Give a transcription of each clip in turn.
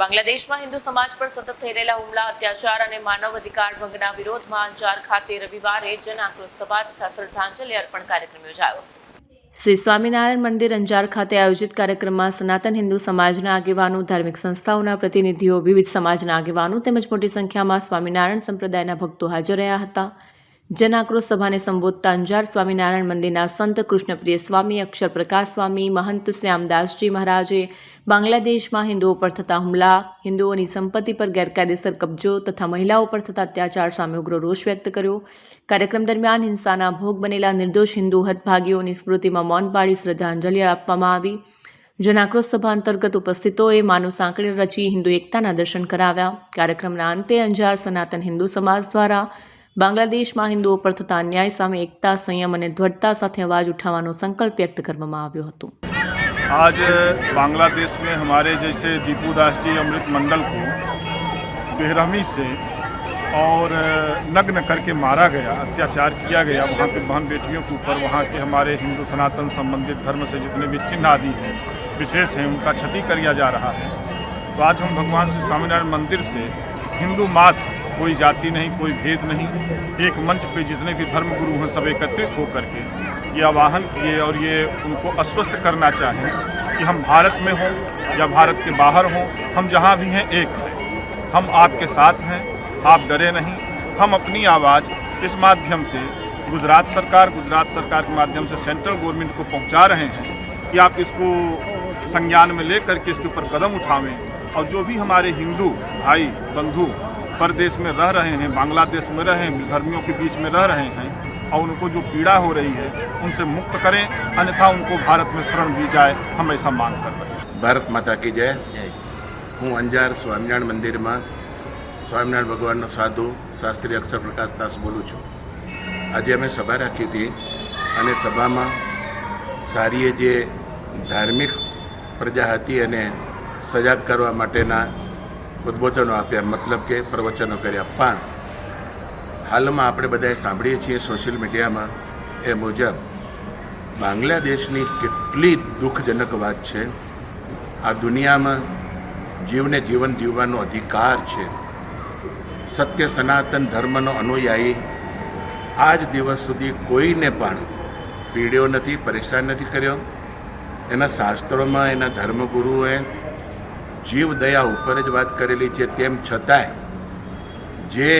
બાંગ્લાદેશમાં હિન્દુ સમાજ પર સતત થઈ રહેલા હુમલા, અત્યાચાર અને માનવ અધિકાર ભંગના વિરોધમાં અંજાર ખાતે રવિવારે જન આક્રોશ સભા તથા શ્રદ્ધાંજલિ અર્પણ કાર્યક્રમ યોજાયો. શ્રી સ્વામિનારાયણ મંદિર અંજાર ખાતે આયોજિત કાર્યક્રમમાં સનાતન હિન્દુ સમાજના આગેવાનો, ધાર્મિક સંસ્થાઓના પ્રતિનિધિઓ, વિવિધ સમાજના આગેવાનો તેમજ મોટી સંખ્યામાં સ્વામિનારાયણ સંપ્રદાયના ભક્તો હાજર રહ્યા હતા. જન આક્રોશ સભાને સંબોધતા અંજાર સ્વામિનારાયણ મંદિરના સંત કૃષ્ણપ્રિય સ્વામી, અક્ષર પ્રકાશ સ્વામી, મહંત શ્યામદાસજી મહારાજે બાંગ્લાદેશમાં હિન્દુઓ પર થતા હુમલા, હિન્દુઓની સંપત્તિ પર ગેરકાયદેસર કબજો તથા મહિલાઓ પર થતા અત્યાચાર સામે ઉગ્ર રોષ વ્યક્ત કર્યો. કાર્યક્રમ દરમિયાન હિંસાના ભોગ બનેલા નિર્દોષ હિન્દુ હતભાગીઓની સ્મૃતિમાં મૌન પાડી શ્રદ્ધાંજલિ આપવામાં આવી. જનાક્રોશ સભા અંતર્ગત ઉપસ્થિતોએ માનવ સાંકળી રચી હિન્દુ એકતાના દર્શન કરાવ્યા. કાર્યક્રમના અંતે અંજાર સનાતન હિન્દુ સમાજ દ્વારા બાંગ્લાદેશમાં હિન્દુઓ પર થતા અન્યાય સામે એકતા સંયમ અને દ્રઢતા સાથે અવાજ ઉઠાવવાનો સંકલ્પ વ્યક્ત કરવામાં આવ્યો હતો आज बांग्लादेश में हमारे जैसे दीपू दास जी अमृत मंडल को बेरहमी से और नग्न करके मारा गया अत्याचार किया गया वहाँ पे बहन बेटियों के ऊपर वहाँ के हमारे हिंदू सनातन संबंधित धर्म से जितने भी चिन्ह आदि हैं विशेष हैं उनका क्षति किया जा रहा है तो आज हम भगवान श्री स्वामीनारायण मंदिर से हिंदू मात्र कोई जाति नहीं, कोई भेद नहीं। एक मंच पे जितने भी धर्म गुरु हैं, सब एकत्रित होकर के ये आवाहन किए और ये उनको आश्वस्त करना चाहें कि हम भारत में हों या भारत के बाहर हों, हम जहाँ भी हैं, एक हैं। हम आपके साथ हैं, आप डरे नहीं। हम अपनी आवाज़ इस माध्यम से गुजरात सरकार गुजरात सरकार के माध्यम से सेंट्रल गवर्नमेंट को पहुँचा रहे हैं कि आप इसको संज्ञान में लेकर के इसके ऊपर कदम उठावें। और जो भी हमारे हिंदू भाई, बंधु परदेश में रह रहे हैं बांग्लादेश में रहे हैं धर्मियों के बीच में रह रहे हैं और उनको जो पीड़ा हो रही है उनसे मुक्त करें अन्यथा उनको भारत में शरण दी जाए हम ऐसा मांग कर रहे हैं ભારત માતા કી જય હું અંજાર સ્વામિનારાયણ મંદિરમાં સ્વામિનારાયણ ભગવાનનો સાધુ શાસ્ત્રી અક્ષર પ્રકાશ દાસ બોલું છું આજે અમે સભા રાખી હતી અને સભામાં સારીએ જે ધાર્મિક પ્રજા હતી અને સજાગ કરવા માટેના ઉદ્બોધનો આપ્યા, મતલબ કે પ્રવચનો કર્યા. પણ હાલમાં આપણે બધાએ સાંભળીએ છીએ સોશિયલ મીડિયામાં એ મુજબ, બાંગ્લાદેશની કેટલી દુઃખજનક વાત છે. આ દુનિયામાં જીવને જીવન જીવવાનો અધિકાર છે. સત્ય સનાતન ધર્મનો અનુયાયી આજ દિવસ સુધી કોઈને પણ પીડ્યો નથી, પરેશાન નથી કર્યો. એના શાસ્ત્રોમાં એના ધર્મગુરુએ જીવ દયા ઉપર જ વાત કરેલી છે, તેમ છતાંય જે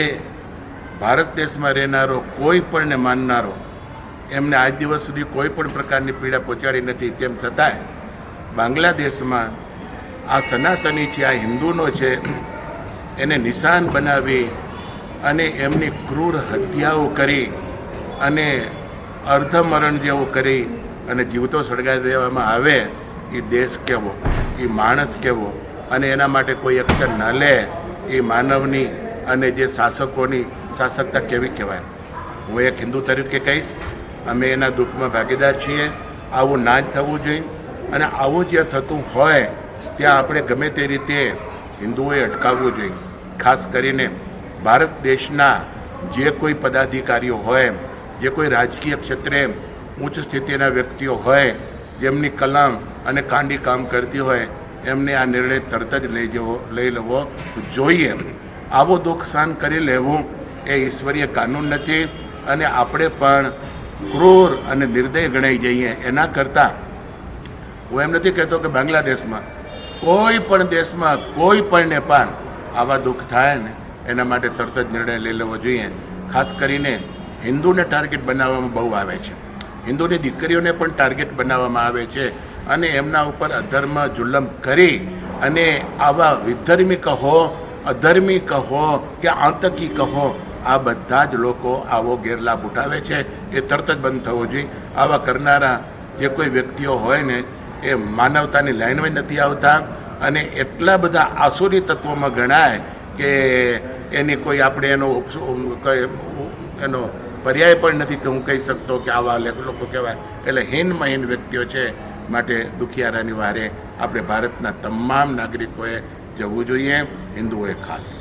ભારત દેશમાં રહેનારો, કોઈ પણને માનનારો, એમને આજ દિવસ સુધી કોઈ પણ પ્રકારની પીડા પહોંચાડી નથી, તેમ છતાંય બાંગ્લાદેશમાં આ સનાતની છે, આ હિન્દુનો છે, એને નિશાન બનાવી અને એમની ક્રૂર હત્યાઓ કરી અને અર્ધમરણ જેવું કરી અને જીવતો સળગાવી દેવામાં આવે એ દેશ કેવો એ માણસ કેવો અને એના માટે કોઈ એક્શન ન લે, એ માનવની અને જે શાસકોની શાસકતા કેવી કહેવાય? હું એક હિન્દુ તરીકે કહીશ, અમે એના દુઃખમાં ભાગીદાર છીએ, આવું ના જ થવું જોઈએ. અને આવું જે થતું હોય, ત્યાં આપણે ગમે તે રીતે હિન્દુઓએ અટકાવવું જોઈએ. ખાસ કરીને ભારત દેશના જે કોઈ પદાધિકારીઓ હોય, જે કોઈ રાજકીય ક્ષેત્રે ઉચ્ચ સ્થિતિના વ્યક્તિઓ હોય, જેમની કલમ અને કાંડી કામ કરતી હોય એમને આ નિર્ણય તરત જ લઈ જવો, લઈ લેવો જોઈએ આવો દુઃખ સહન કરી લેવું એ ઈશ્વરીય કાનૂન નથી અને આપણે પણ ક્રૂર અને નિર્દય ગણાઈ જઈએ. એના કરતાં હું એમ નથી કહેતો કે બાંગ્લાદેશમાં કોઈ પણ દેશમાં, કોઈ પણને પણ આવા દુઃખ થાય ને, એના માટે તરત જ નિર્ણય લઈ લેવો જોઈએ. ખાસ કરીને હિન્દુને ટાર્ગેટ બનાવવામાં બહુ આવે છે. હિન્દુની દીકરીઓને પણ ટાર્ગેટ બનાવવામાં આવે છે. અને એમના ઉપર અધર્મ જુલમ કરી અને આવા વિધર્મી કહો, અધર્મી કહો કે આતંકી કહો, આ બધા જ લોકો આવો ગેરલાભ ઉઠાવે છે. એ તરત જ બંધ થવો જોઈએ. આવા કરનારા જે કોઈ વ્યક્તિઓ હોય ને, એ માનવતાની લાઈનમાં નથી આવતા અને એટલા બધા આસુરી તત્વોમાં ગણાય કે એની કોઈ આપણે એનો એનો પર્યાય પણ નથી કે હું કહી શકતો કે આવા લોકો કહેવાય. એટલે હીનમાં હીન વ્યક્તિઓ છે માટે દુખિયારાની વારે આપણે ભારતના તમામ નાગરિકોએ જવું જોઈએ. હિન્દુઓએ ખાસ.